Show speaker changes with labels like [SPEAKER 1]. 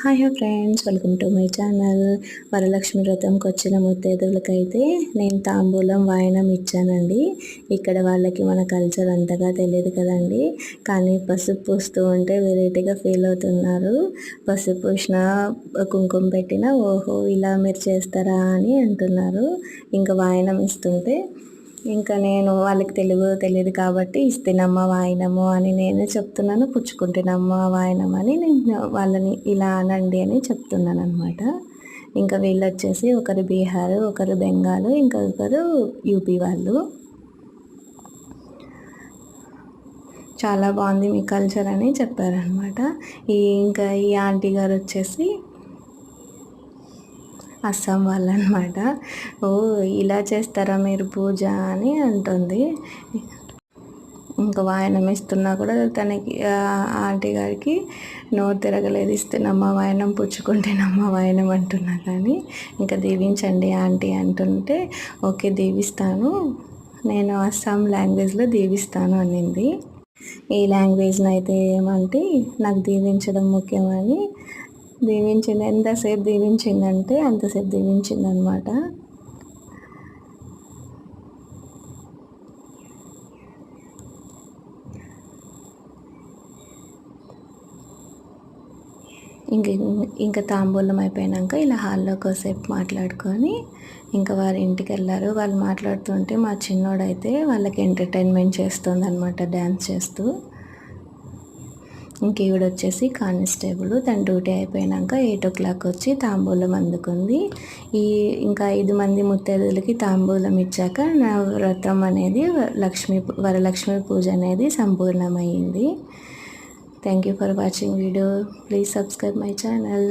[SPEAKER 1] Hi friends welcome to my channel Varalakshmi వ్రతంకి వచ్చిన ముత్తైదువులకైతే నేను తాంబూలం వాయనం ఇచ్చానండి. ఇక్కడ వాళ్ళకి మన కల్చర్ అంతగా తెలియదు కదండి. కానీ పసుపు పూస్తూ ఉంటే వెరైటీగా ఫీల్ అవుతున్నారు. పసుపు పూసిన కుంకుమ పెట్టిన ఓహో ఇలా మీరు చేస్తారా అని అంటున్నారు. ఇంకా వాయనం ఇస్తుంటే ఇంకా నేను వాళ్ళకి తెలుగు తెలియదు కాబట్టి ఇస్తేనమ్మ వాయినము అని నేనే చెప్తున్నాను. పుచ్చుకుంటేనమ్మ వాయినం అని నేను వాళ్ళని ఇలా అనండి అని చెప్తున్నాను అనమాట ఇంకా వీళ్ళు వచ్చేసి ఒకరు బీహార్ ఒకరు బెంగాల్ ఇంకొకరు యూపీ వాళ్ళు. చాలా బాగుంది మీ కల్చర్ అని చెప్పారనమాట ఈ ఇంకా ఈ ఆంటీ గారు వచ్చేసి అస్సాం వాళ్ళు అనమాట ఓ ఇలా చేస్తారా మీరు పూజ అని అంటుంది. ఇంకా వాయనం ఇస్తున్నా కూడా తనకి ఆంటీ గారికి నోరు తిరగలేదు. ఇస్తేనమ్మ వాయనం పుచ్చుకుంటేనమ్మ వాయనం అంటున్నా కానీ ఇంకా దీవించండి ఆంటీ అంటుంటే ఓకే దీవిస్తాను. నేను అస్సాం లాంగ్వేజ్లో దీవిస్తాను అనింది. ఈ లాంగ్వేజ్ని అయితే ఏమంటే నాకు దీవించడం ముఖ్యమని దీవించింది. ఎంతసేపు దీవించిందంటే అంతసేపు దీవించింది అనమాట ఇంక ఇంకా తాంబూలం అయిపోయాక ఇలా హాల్లో కోసేపు మాట్లాడుకొని ఇంకా వారి ఇంటికి వెళ్ళారు. వాళ్ళు మాట్లాడుతుంటే మా చిన్నోడైతే వాళ్ళకి ఎంటర్టైన్మెంట్ చేస్తుంది అనమాట డ్యాన్స్ చేస్తూ. ఇంక ఈవిడ వచ్చేసి కానిస్టేబుల్. తన డ్యూటీ అయిపోయాక ఎయిట్ ఓ క్లాక్ వచ్చి తాంబూలం అందుకుంది. ఈ ఇంకా ఐదు మంది ముత్తైదులకి తాంబూలం ఇచ్చాక నా వ్రతం అనేది లక్ష్మీ వరలక్ష్మి పూజ అనేది సంపూర్ణమైంది thank you for watching video please subscribe my channel